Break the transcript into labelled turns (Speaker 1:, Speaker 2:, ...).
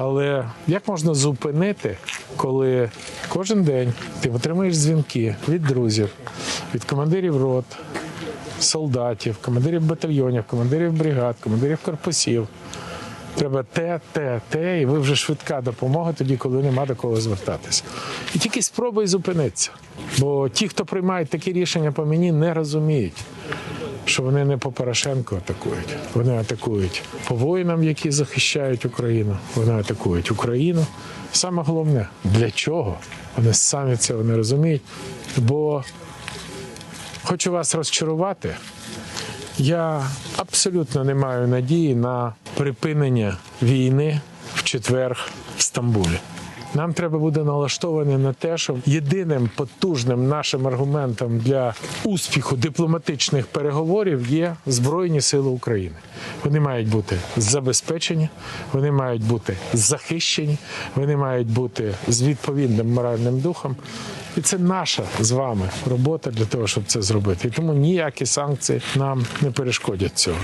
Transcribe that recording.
Speaker 1: Але як можна зупинити, коли кожен день ти отримуєш дзвінки від друзів, від командирів рот, солдатів, командирів батальйонів, командирів бригад, командирів корпусів. Треба те, те, те, і ви вже швидка допомога тоді, коли нема до кого звертатися. І тільки спробуй зупинитися. Бо ті, хто приймають такі рішення по мені, не розуміють, що вони не по Порошенку атакують. Вони атакують по воїнам, які захищають Україну. Вони атакують Україну. Саме головне, для чого? Вони самі цього не розуміють. Бо хочу вас розчарувати. Я абсолютно не маю надії на припинення війни в четвер в Стамбулі. Нам треба буде налаштовані на те, що єдиним потужним нашим аргументом для успіху дипломатичних переговорів є Збройні Сили України. Вони мають бути забезпечені, вони мають бути захищені, вони мають бути з відповідним моральним духом. І це наша з вами робота для того, щоб це зробити. І тому ніякі санкції нам не перешкодять цього.